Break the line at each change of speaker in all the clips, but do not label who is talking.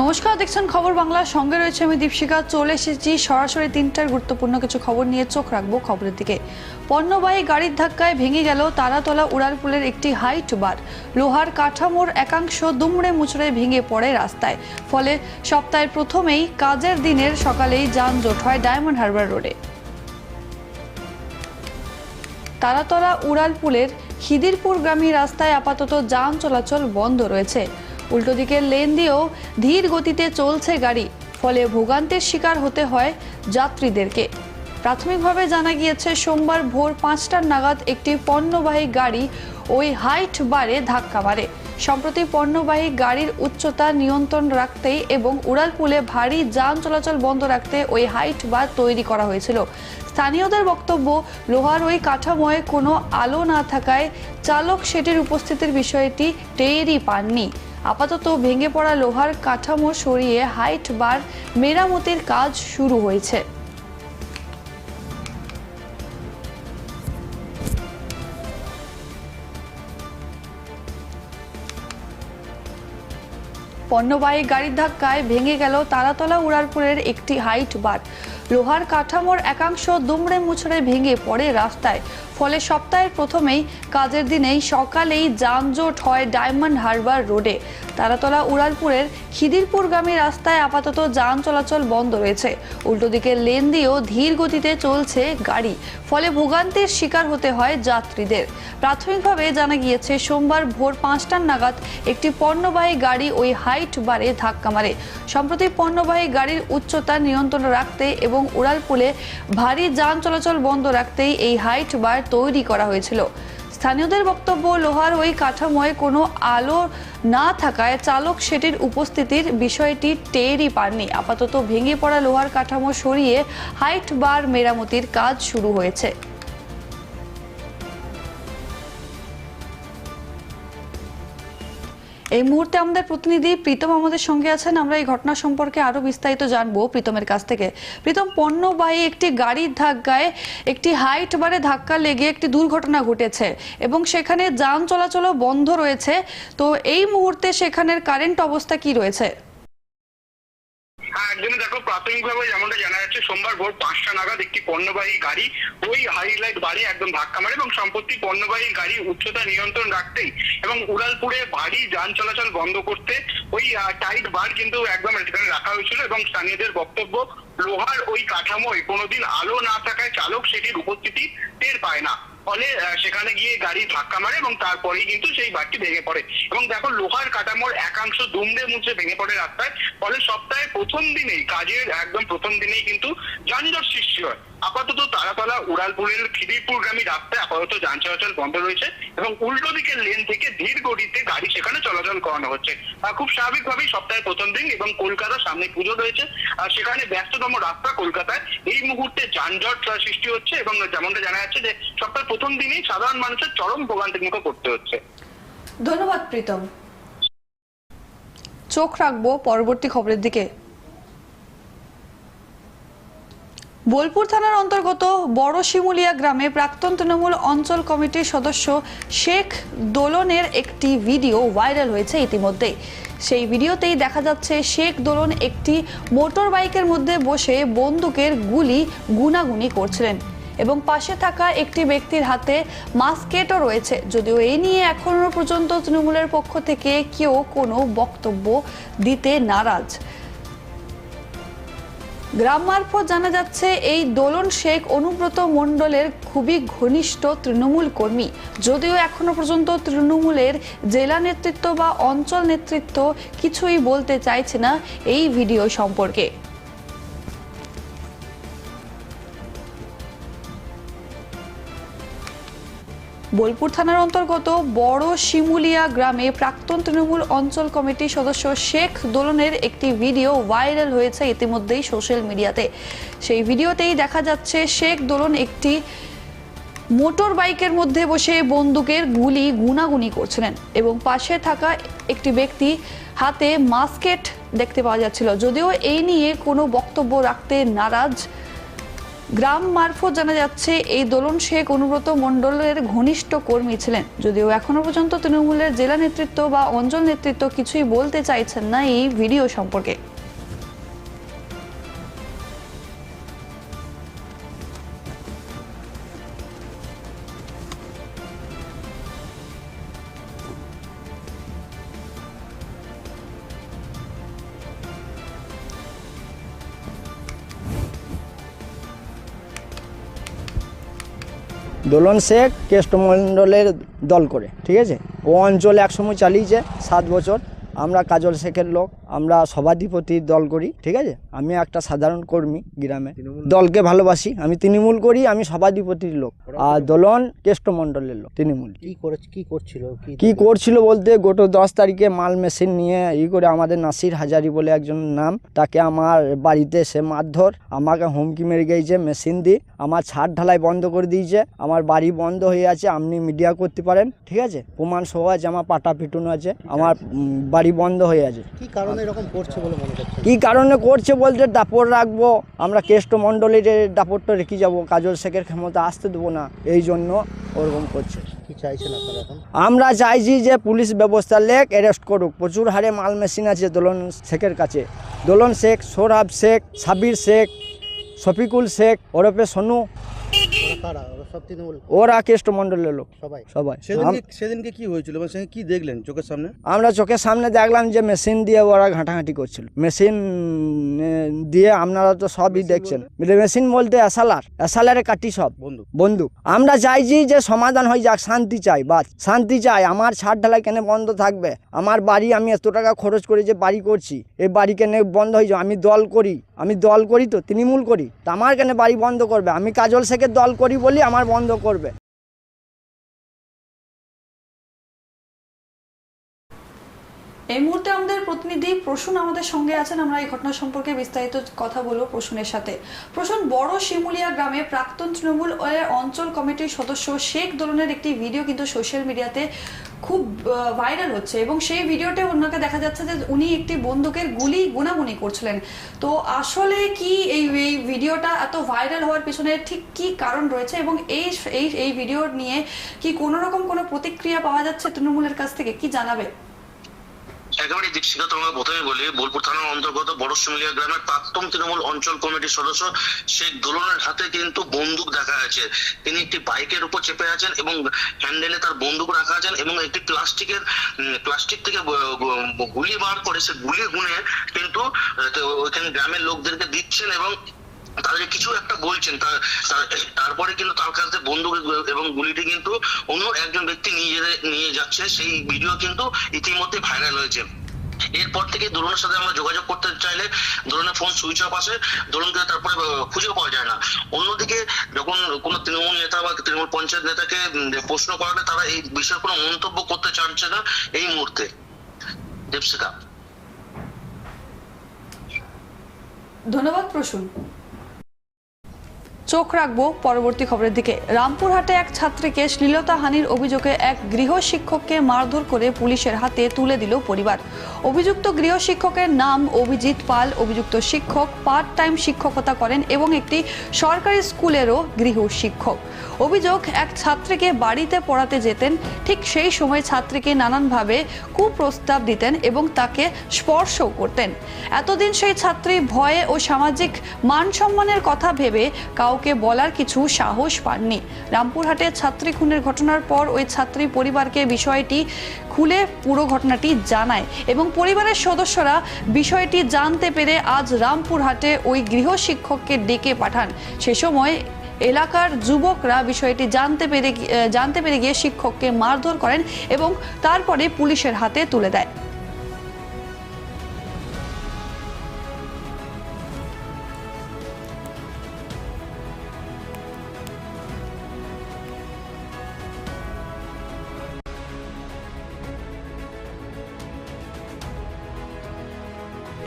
নমস্কার, দেখছেন খবর বাংলার সঙ্গে রয়েছে আমি দীপশিকা চলে এসেছি সরাসরি তিনটার গুরুত্বপূর্ণ কিছু খবর নিয়ে চোখ রাখব খবরের দিকে। পণ্যবাহী গাড়ির ধাক্কায় ভেঙে গেল তারাতলা উড়ালপুলের একটি হাইট বার। লোহার কাঠামোর একাংশ দুমড়ে মুচড়ে ভেঙে পড়ে রাস্তায়। ফলে সপ্তাহের প্রথমেই কাজের দিনের সকালেই যানজট হয় ডায়মন্ড হারবার রোডে। তারাতলা উড়ালপুলের খিদিরপুর গ্রামী রাস্তায় আপাতত যান চলাচল বন্ধ রয়েছে। উল্টো দিকের লেন দিয়েও ধীর গতিতে চলছে গাড়ি, ফলে ভোগান্তের শিকার হতে হয় যাত্রীদেরকে। প্রাথমিকভাবে জানা গিয়েছে, সোমবার ভোর পাঁচটার নাগাদ একটি পণ্যবাহী গাড়ি ওই হাইট বারে ধাক্কা মারে। সম্প্রতি পণ্যবাহী গাড়ির উচ্চতা নিয়ন্ত্রণ রাখতেই এবং উড়ালপুলে ভারী যান চলাচল বন্ধ রাখতে ওই হাইট বার তৈরি করা হয়েছিল। স্থানীয়দের বক্তব্য, লোহার ওই কাঠামোয় কোনো আলো না থাকায় চালক সেটির উপস্থিতির বিষয়টি টেরই পাননি। আপাতত ভেঙে পড়া লোহার কাঠামো সরিয়ে হাইট বার মেরামতির কাজ শুরু হয়েছে। পণ্যবাহী গাড়ির ধাক্কায় ভেঙে গেল তারাতলা উড়ারপুরের একটি হাইট বার। লোহার কাঠামোর একাংশ দুমড়ে মুছড়ে ভেঙে পড়ে রাস্তায়। ফলে সপ্তাহের প্রথমেই কাজের দিনেই সকালেই যানজট হয় ডায়মন্ড হারবার রোডে। তারাতলা উড়ালপুরের খিদিরপুরগামী রাস্তায় আপাতত যান চলাচল বন্ধ রয়েছে। উল্টো দিকে লেন দিয়েও ধীর গতিতে চলছে গাড়ি। ফলে ভোগান্তির শিকার হতে হয় যাত্রীদের। প্রাথমিকভাবে জানা গিয়েছে, সোমবার ভোর পাঁচটার নাগাদ একটি পণ্যবাহী গাড়ি ওই হাইট বারে ধাক্কা মারে। সম্প্রতি পণ্যবাহী গাড়ির উচ্চতা নিয়ন্ত্রণ রাখতে এবং উড়ালপুলে ভারী যান চলাচল বন্ধ রাখতেই এই হাইট বার তৈরি করা হয়েছিল। স্থানীয়দের বক্তব্য, লোহার ওই কাঠামোয় কোনো আলো না থাকায় চালক সেটির উপস্থিতির বিষয়টি টেরই পাননি। আপাতত ভেঙে পড়া লোহার কাঠামো সরিয়ে হাইট বার মেরামতির কাজ শুরু হয়েছে। এই মুহূর্তে আমাদের প্রতিনিধি প্রীতম আমাদের সঙ্গে আছেন। আমরা এই ঘটনা সম্পর্কে আরও বিস্তারিত জানব প্রীতমের কাছ থেকে। প্রীতম, পণ্যবাহী একটি গাড়ির ধাক্কায় একটি হাইট বারে ধাক্কা লেগে একটি দুর্ঘটনা ঘটেছে এবং সেখানে যান চলাচলও বন্ধ রয়েছে। তো এই মুহূর্তে সেখানের কারেন্ট অবস্থা কি রয়েছে?
হ্যাঁ দেখো প্রাথমিকভাবে যেমনটা জানা যাচ্ছে, সোমবার ভোর পাঁচটা নাগাদ একটি পণ্যবাহী গাড়ি ওই হাইলাইট বাড়ি একদম ধাক্কা মারে এবং সম্পত্তি পণ্যবাহী গাড়ি উচ্চতা নিয়ন্ত্রণ রাখতেই এবং উড়ালপুরে ভারী যান চলাচল বন্ধ করতে ওই টাইট বার কিন্তু একদম সেখানে রাখা হয়েছিল এবং স্থানীয়দের বক্তব্য, লোহার ওই কাঠামোয় কোনোদিন আলো না থাকায় চালক সেটির উপস্থিতি টের পায় না। ফলে সেখানে গিয়ে গাড়ি ধাক্কা মারে এবং তারপরেই কিন্তু সেই বাড়িটি ভেঙে পড়ে। এবং দেখো, লোহার কাঠামোর একাংশ দুমড়ে মুচড়ে ভেঙে পড়ে রাস্তায়, ফলে সপ্তাহে প্রথম দিনেই, কাজের একদম প্রথম দিনেই কিন্তু যানজট সৃষ্টি হয়। আপাতত তারাতলা, উড়ালপুরের খিদিরপুরগামী রাস্তায় আপাতত যান চলাচল বন্ধ রয়েছে এবং উল্টো দিকের লেন থেকে ধীর গতিতে গাড়ি সেখানে চলাচল করানো হচ্ছে। খুব স্বাভাবিকভাবেই সপ্তাহে প্রথম দিন এবং কলকাতার সামনে পুজো রয়েছে। আর সেখানে ব্যস্ততম রাস্তা কলকাতায়। এই মুহূর্তে যানজট সৃষ্টি হচ্ছে এবং যেমনটা জানা যাচ্ছে যে সপ্তাহের প্রথম দিনেই সাধারণ মানুষের চরম ভোগান্তির মুখে পড়তে হচ্ছে।
ধন্যবাদ, প্রীতম। চোখ রাখব পরবর্তী খবরের দিকে। বোলপুর থানার অন্তর্গত বড় শিমুলিয়া গ্রামে প্রাক্তন তৃণমূল অঞ্চল কমিটির সদস্য শেখ দোলনের একটি ভিডিও ভাইরাল হয়েছে ইতিমধ্যেই সেই ভিডিওতেই দেখা যাচ্ছে শেখ দোলন একটি মোটর বাইকের মধ্যে বসে বন্দুকের গুলি গুনাগুনি করছিলেন এবং পাশে থাকা একটি ব্যক্তির হাতে মাস্কেটও রয়েছে। যদিও এই নিয়ে এখনও পর্যন্ত তৃণমূলের পক্ষ থেকে কেউ কোনো বক্তব্য দিতে নারাজ। গ্রাম মারফত জানা যাচ্ছে, এই দোলন শেখ অনুব্রত মণ্ডলের খুবই ঘনিষ্ঠ তৃণমূল কর্মী। যদিও এখনও পর্যন্ত তৃণমূলের জেলা নেতৃত্ব বা অঞ্চল নেতৃত্ব কিছুই বলতে চাইছে না এই ভিডিও সম্পর্কে। বোলপুর থানার অন্তর্গত বড় শিমুলিয়া গ্রামে প্রাক্তন তৃণমূল অঞ্চল কমিটির সদস্য শেখ দোলনের একটি ভিডিও ভাইরাল হয়েছে ইতিমধ্যেই সোশ্যাল মিডিয়াতে। সেই ভিডিওতেই দেখা যাচ্ছে শেখ দোলন একটি মোটর বাইকের মধ্যে বসে বন্দুকের গুলি গুনাগুনি করছিলেন এবং পাশে থাকা একটি ব্যক্তি হাতে মাস্কেট দেখতে পাওয়া যাচ্ছিল। যদিও এই নিয়ে কোনো বক্তব্য রাখতে নারাজ গ্রাম মারফত জানা যাচ্ছে, এই দোলন শেখ অনুব্রত মণ্ডলের ঘনিষ্ঠ কর্মী ছিলেন। যদিও এখনও পর্যন্ত তৃণমূলের জেলা নেতৃত্ব বা অঞ্চল নেতৃত্ব কিছুই বলতে চাইছেন না এই ভিডিও সম্পর্কে।
দোলন শেখ কেষ্টমণ্ডলের দল করে, ঠিক আছে? ও অঞ্চলে একসময় চালিয়েছে, সাত বছর। আমরা কাজল শেখের লোক। আমরা সভাধিপতির দল করি ঠিক আছে? আমি একটা সাধারণ কর্মী গ্রামে। দলকে ভালোবাসি আমি তৃণমূল করি আমি সভাধিপতির লোক। আর দোলন কেষ্টমণ্ডলের লোক তৃণমূল।
কি করে কি করছিল?
কি করছিল বলতে গত দশ তারিখে মাল মেশিন নিয়ে ই করে আমাদের নাসির হাজারি বলে একজন নাম তাকে আমার বাড়িতে সে মারধর আমাকে হুমকি মেরে গিয়েছে মেশিন দিয়ে আমার ছাদ ঢালাই বন্ধ করে দিয়েছে আমার বাড়ি বন্ধ হয়ে আছে আপনি মিডিয়া করতে পারেন ঠিক আছে? প্রমাণ সহ আছে আমার পাটা পিটুন আছে আমার বাড়ি বন্ধ হয়ে আছে।
কি কারণে এরকম করছে বলে মনে করছেন?
কি কারণে করছে বলতে দাপড় রাখব? আমরা কেষ্ট মণ্ডলের দাপড়টা রেখে যাব। কাজল শেখের ক্ষমতা আসতে দেবো না। এই জন্য ওরকম করছে।
কি চাইছেন আপনারা এখন?
আমরা চাইছি যে পুলিশ ব্যবস্থা লেখ অ্যারেস্ট করুক। প্রচুর হারে মাল মেশিন আছে দোলন শেখের কাছে। দোলন শেখ সোহরাব শেখ সাবির শেখ শফিকুল শেখ ওরফে সোনু।
কারা? সব তৃণমূল।
ওরা কেষ্টমণ্ডলের লোক।
সবাই।
সবাই।
সেদিনকে সেদিনকে কি হয়েছিল? মানে সেদিন কি দেখলেন চোখের সামনে?
আমরা চোখের সামনে দেখলাম যে মেশিন দিয়ে ওরা ঘাঁটাঘাঁটি করছিল। মেশিন দিয়ে আপনারা তো সবই দেখছেন। মেশিন বলতে এসালার এসালারে কাটি সব।
বন্ধু
বন্ধু আমরা চাইছি যে সমাধান হয়ে যাক শান্তি চাই বাস। শান্তি চাই। আমার ছাদ ঢালাই কেন বন্ধ থাকবে? আমার বাড়ি আমি এত টাকা খরচ করে যে বাড়ি করছি এই বাড়ি কেন বন্ধ হয়ে যাবে? আমি দল করি। আমি দল করি তো তৃণমূল করি। তা আমার কেন বাড়ি বন্ধ করবে? আমি কাজল শেখের দল করি বলি আমার বন্ধ করবে।
এই মুহূর্তে আমাদের প্রতিনিধি প্রসূন আমাদের সঙ্গে আছেন। আমরা এই ঘটনা সম্পর্কে বিস্তারিত কথা বলব প্রসূনের সাথে। প্রসূন, বড় শিমুলিয়া গ্রামে প্রাক্তন তৃণমূল অঞ্চল কমিটির সদস্য শেখ দোলনের একটি ভিডিও কিন্তু সোশ্যাল মিডিয়াতে খুব ভাইরাল হচ্ছে এবং সেই ভিডিওতে ওনাকে দেখা যাচ্ছে যে উনি একটি বন্দুকের গুলি গুনাগুনি করছিলেন। তো আসলে কি এই এই ভিডিওটা এত ভাইরাল হওয়ার পিছনে ঠিক কি কারণ রয়েছে এবং এই এই এই ভিডিও নিয়ে কি কোনো রকম কোনো প্রতিক্রিয়া পাওয়া যাচ্ছে তৃণমূলের কাছ থেকে? কি জানাবে?
একেবারে দীপশিখা তোমাকে প্রথমে বলি, বোলপুর থানার অন্তর্গত বড় শিমুলিয়া গ্রামের প্রাক্তন তৃণমূল অঞ্চল কমিটির সদস্য শেখ দোলনের হাতে কিন্তু বন্দুক দেখা আছে তিনি একটি বাইকের উপর চেপে আছেন এবং হ্যান্ডেলে তার বন্দুক রাখা আছেন এবং একটি প্লাস্টিকের প্লাস্টিক থেকে গুলি বার করে সে গুলি গুনে কিন্তু ওইখানে গ্রামের লোকদেরকে দিচ্ছেন এবং তাদের কিছু একটা বলছেন। তারপরে কিন্তু তার কাছে বন্দুক এবং গুলিটি কিন্তু অন্য একজন ব্যক্তি নিয়ে নিয়ে যাচ্ছে সেই ভিডিও কিন্তু ইতিমধ্যে ভাইরাল হয়েছে। এরপর থেকে দোলনের সাথে আমরা যোগাযোগ করতে চাইলে দোলনের ফোন সুইচ অফ আসে দোলনকে তারপরে আহ, খুঁজে পাওয়া যায় না। অন্যদিকে যখন কোনো তৃণমূল নেতা বা তৃণমূল পঞ্চায়েত নেতাকে প্রশ্ন করালে তারা এই বিষয়ে কোনো মন্তব্য করতে চাচ্ছে না এই মুহূর্তে। দীপশিকা
ধন্যবাদ প্রসূন। চোখ রাখব পরবর্তী খবরের দিকে। রামপুরহাটে এক ছাত্রীকে শ্লীলতাহানির অভিযোগে এক গৃহ শিক্ষককে মারধর করে পুলিশের হাতে তুলে দিল পরিবার। অভিযুক্ত গৃহ শিক্ষকের নাম অভিজিৎ পাল। অভিযুক্ত শিক্ষক পার্ট টাইম শিক্ষকতা করেন এবং একটি সরকারি স্কুলেরও গৃহ শিক্ষক। অভিযোগ, এক ছাত্রীকে বাড়িতে পড়াতে যেতেন। ঠিক সেই সময় ছাত্রীকে নানানভাবে কুপ্রস্তাব দিতেন এবং তাকে স্পর্শও করতেন। এতদিন সেই ছাত্রী ভয়ে ও সামাজিক মান সম্মানের কথা ভেবে কাউকে বলার কিছু সাহস পাননি। রামপুরহাটে ছাত্রী খুনের ঘটনার পর ওই ছাত্রী পরিবারকে বিষয়টি খুলে পুরো ঘটনাটি জানায় এবং পরিবারের সদস্যরা বিষয়টি জানতে পেরে আজ রামপুরহাটে ওই গৃহ শিক্ষককে ডেকে পাঠান। সে সময় এলাকার যুবকরা বিষয়টি জানতে পেরে জানতে পেরে গিয়ে শিক্ষককে মারধর করেন এবং তারপরে পুলিশের হাতে তুলে দেয়।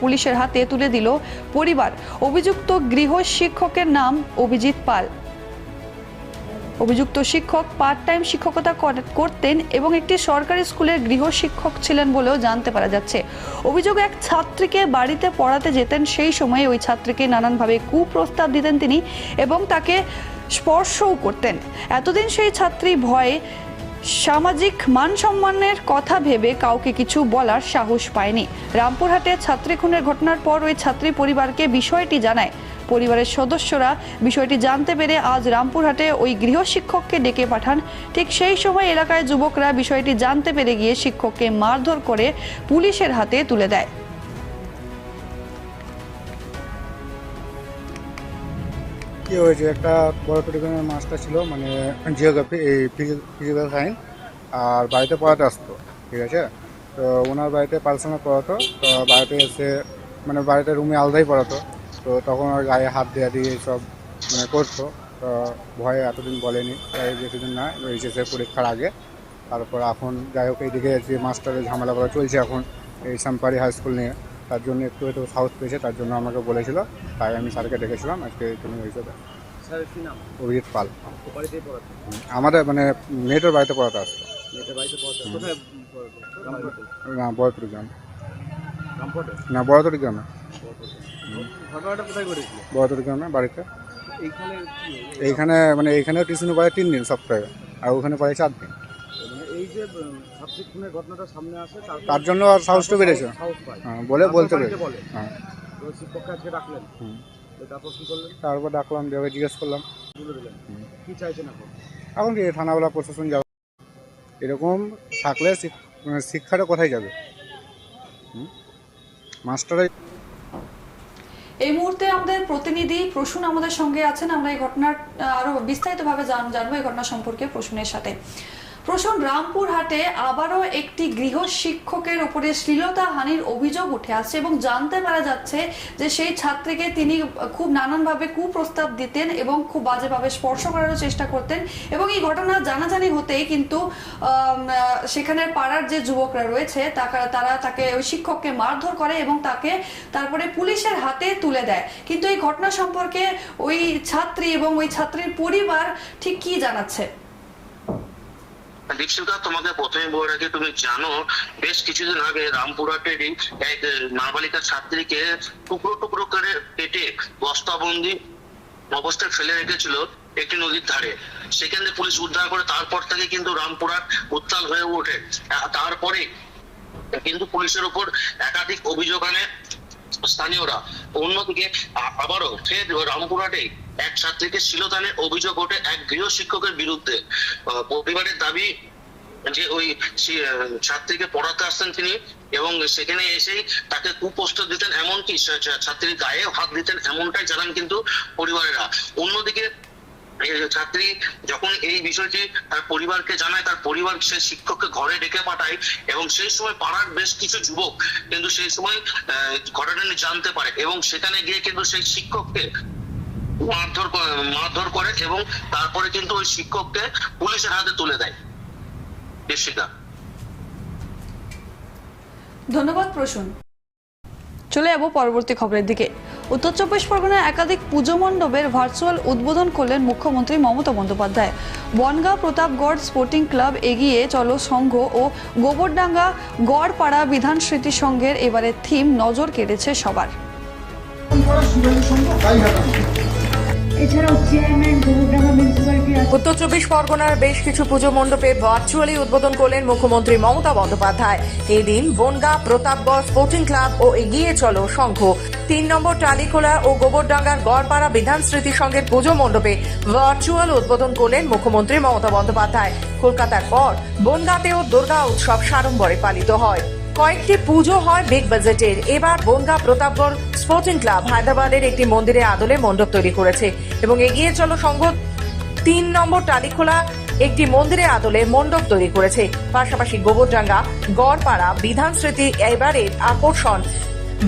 পুলিশের হাতে তুলে দিল পরিবার। অভিযুক্ত গৃহ শিক্ষকের নাম অভিজিৎ পাল। অভিযুক্ত শিক্ষক পার্ট টাইম শিক্ষকতা করতেন এবং একটি সরকারি স্কুলের গৃহ শিক্ষক ছিলেন বলেও জানতে পারা যাচ্ছে। অভিযোগ এক ছাত্রীকে বাড়িতে পড়াতে যেতেন, সেই সময়ে ওই ছাত্রীকে নানানভাবে কুপ্রস্তাব দিতেন তিনি এবং তাকে স্পর্শও করতেন। এতদিন সেই ছাত্রী ভয়ে সামাজিক মান সম্মানের কথা ভেবে কাউকে কিছু বলার সাহস পায়নি। রামপুরহাটে ছাত্রী খুনের ঘটনার পর ওই ছাত্রী পরিবারকে বিষয়টি জানায়। পরিবারের সদস্যরা বিষয়টি জানতে পেরে আজ রামপুরহাটে ওই গৃহশিক্ষককে ডেকে পাঠান। ঠিক সেই সময় এলাকায় যুবকরা বিষয়টি জানতে পেরে গিয়ে শিক্ষককে মারধর করে পুলিশের হাতে তুলে দেয়।
কি হয়েছে? একটা বড় পরিমাণের মাস্টার ছিল মানে জিওগ্রাফি এই ফিজিক্যাল সায়েন্স আর বাড়িতে পড়াতে আসতো, ঠিক আছে? তো ওনার বাড়িতে পার্সোনাল পড়াতো, তো বাড়িতে এসে মানে বাড়িতে রুমে আলাদাই পড়াতো, তো তখন ওর গায়ে হাত দেওয়া দিয়ে সব মানে করতো, তো ভয়ে এতদিন বলেনি, তাই বেশিদিন না এইচএসের পরীক্ষার আগে, তারপর এখন যাই হোক, এইদিকে যে মাস্টারের ঝামেলা করা চলছে এখন, এই সাম্পারি হাই স্কুল নিয়ে তার জন্য একটু একটু সাহস পেয়েছে তার জন্য আমাকে বলেছিল। তাই আমি স্যারকে ডেকেছিলাম আজকে হিসেবে
কি নাম?
অভিজিৎ পাল। আমাদের মানে মেয়েটার বাড়িতে পড়াতে আসতো? না বড়তরি গ্রাম? না বড়তরি গ্রামে। বড়তরি গ্রামে বাড়িতে।
এইখানে
মানে এইখানে টিউশন পড়ে তিন দিন সপ্তাহে আর ওখানে পড়ে চার দিন।
যে উম, ছাত্রী খুনের ঘটনাটা সামনে আসে
তার জন্য আর সাহসটা বেড়েছে।
সাহস পায়।
হ্যাঁ, বলে বলতে
বলে।
হ্যাঁ।
তো শিক্ষককে আজকে ডাকলেন। তারপর কি করলেন?
তারপর ডাকলাম দিয়ে জিজ্ঞেস করলাম।
তুলে দিলেন। কি চাইছেন এখন?
এখন কি থানাওয়ালা প্রশাসন যাবে এরকম থাকলে মানে শিক্ষাটা কোথায় যাবে? হুম? মাস্টারাই
এই মুহূর্তে আমাদের প্রতিনিধি প্রসূন আমাদের সঙ্গে আছেন। আমরা এই ঘটনার আরও বিস্তারিতভাবে জান- জানব এই ঘটনা সম্পর্কে প্রসূনের সাথে। প্রসূন রামপুরহাটে আবারও একটি গৃহ শিক্ষকের উপরে শ্লীলতা হানির অভিযোগ উঠে আসছে এবং জানতে পারা যাচ্ছে যে সেই ছাত্রীকে তিনি খুব নানানভাবে কুপ্রস্তাব দিতেন এবং খুব বাজেভাবে স্পর্শ করারও চেষ্টা করতেন এবং এই ঘটনা জানাজানি হতেই কিন্তু সেখানের পাড়ার যে যুবকরা রয়েছে তারা তাকে ওই শিক্ষককে মারধর করে এবং তাকে তারপরে পুলিশের হাতে তুলে দেয়। কিন্তু এই ঘটনা সম্পর্কে ওই ছাত্রী এবং ওই ছাত্রীর পরিবার ঠিক কি জানাচ্ছে?
দীপশিকা তোমাকে প্রথমে বলে রাখি, তুমি জানো, বেশ কিছুদিন আগে রামপুরহাটেরই এক নাবালিকা ছাত্রীকে টুকরো টুকরো করে কেটে বস্তাবন্দি অবস্থায় ফেলে রেখেছিল একটি নদীর ধারে। সেখানে পুলিশ উদ্ধার করে তারপর থেকে কিন্তু রামপুরহাট উত্তাল হয়ে ওঠে। তারপরে কিন্তু পুলিশের উপর একাধিক অভিযোগ আনে স্থানীয়রা। অন্যদিকে আবারও ফের রামপুরহাটে এক ছাত্রীকে শিলতানের অভিযোগ ওঠে এক গৃহ শিক্ষকের বিরুদ্ধে। পরিবারের দাবি যে ওই ছাত্রীকে পড়াতে আসতেন তিনি এবং সেখানে এসেই তাকে কুপ্রস্তাব দিতেন এমনকি ছাত্রীর গায়ে হাত দিতেন এমনটাই জানান কিন্তু পরিবারেরা। অন্যদিকে ছাত্রী যখন এই বিষয়টি তার পরিবারকে জানায়, তার পরিবার সে শিক্ষককে ঘরে ডেকে পাঠায় এবং সেই সময় পাড়ার বেশ কিছু যুবক কিন্তু সেই সময় ঘটনাটি জানতে পারে এবং সেখানে গিয়ে কিন্তু সেই শিক্ষককে মারধর মারধর করে এবং তারপরে কিন্তু ওই শিক্ষককে পুলিশের হাতে তুলে দেয়। দেশিকা
ধন্যবাদ প্রসূন। চলে যাব পরবর্তী খবরের দিকে। উত্তর চব্বিশ পরগনায় একাধিক পুজো মণ্ডপের ভার্চুয়াল উদ্বোধন করলেন মুখ্যমন্ত্রী মমতা বন্দ্যোপাধ্যায়। বনগাঁ প্রতাপগড় স্পোর্টিং ক্লাব এগিয়ে চলো সংঘ ও গোবরডাঙ্গা গড়পাড়া বিধান স্মৃতি সংঘের এবারের থিম নজর কেড়েছে সবার।
উত্তর চব্বিশ পরগনার বেশ কিছু পুজো মণ্ডপে ভার্চুয়ালি উদ্বোধন করলেন মুখ্যমন্ত্রী মমতা বন্দ্যোপাধ্যায়। এই দিন বনগা, প্রতাপগড় স্পোর্টিং ক্লাব ও এগিয়ে চলো সংঘ। তিন নম্বর টালিখোলা ও গোবরডাঙ্গার গড়পাড়া বিধান স্মৃতি সংঘের পুজো মণ্ডপে ভার্চুয়াল উদ্বোধন করলেন মুখ্যমন্ত্রী মমতা বন্দ্যোপাধ্যায়। কলকাতার পর বনগাঁতেও দুর্গা উৎসব সাড়ম্বরে পালিত হয়। কয়েকটি পুজো হয় বিগ বাজেটের। এবার বনগা প্রতাপগড় স্পোর্টিং ক্লাব হায়দ্রাবাদের একটি মন্দিরের আদলে মণ্ডপ তৈরি করেছে এবং এগিয়ে চলো সংঘ তিন নম্বর টালিখোলা একটি মন্দিরের আদলে মণ্ডপ তৈরি করেছে। পাশাপাশি গোবরডাঙ্গা, গড়পাড়া, বিধান স্মৃতি, এবারের আকর্ষণ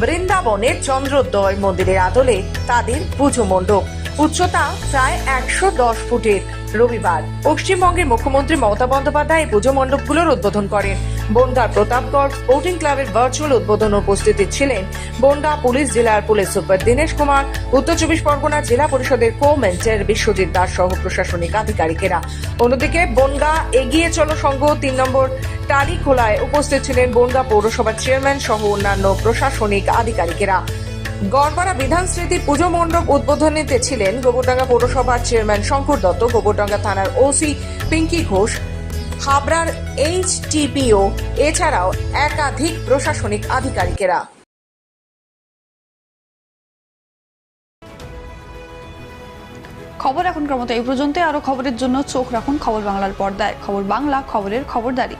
বৃন্দাবনের চন্দ্রোদয় মন্দিরের আদলে তাদের পুজো মণ্ডপ। উচ্চতা প্রায় একশো দশ ফুটের। রবিবার পশ্চিমবঙ্গের মুখ্যমন্ত্রী মমতা বন্দ্যোপাধ্যায় এই পুজো মণ্ডপগুলোর উদ্বোধন করেন। বনগাঁ প্রতাপগড় স্পোর্টিং ক্লাবের ভার্চুয়াল উদ্বোধন উপস্থিতি ছিলেন বনগাঁ পুলিশ জেলার পুলিশ সুপার দীনেশ কুমার, উত্তর চব্বিশ পরগনা জেলা পরিষদের কো মেন্টের বিশ্বজিৎ দাস সহ প্রশাসনিক আধিকারিকেরা। অন্যদিকে বনগাঁ এগিয়ে চলো সংঘ তিন নম্বর টালিখোলায় উপস্থিত ছিলেন বনগাঁ পৌরসভার চেয়ারম্যান সহ অন্যান্য প্রশাসনিক আধিকারিকেরা। গড়পাড়া বিধান স্মৃতি পুজো মণ্ডপ উদ্বোধনীতে ছিলেন গোবরডাঙ্গা পৌরসভার চেয়ারম্যান শঙ্কর দত্ত, গোবরডাঙ্গা থানার ওসি পিঙ্কি ঘোষ হাবড়ার এইচটিপিও এছাড়াও একাধিক প্রশাসনিক আধিকারিকেরা।
খবর এখনকার মতো এই পর্যন্ত আরও খবরের জন্য চোখ রাখুন খবর বাংলার পর্দায়। খবর বাংলা, খবরের খবরদারি।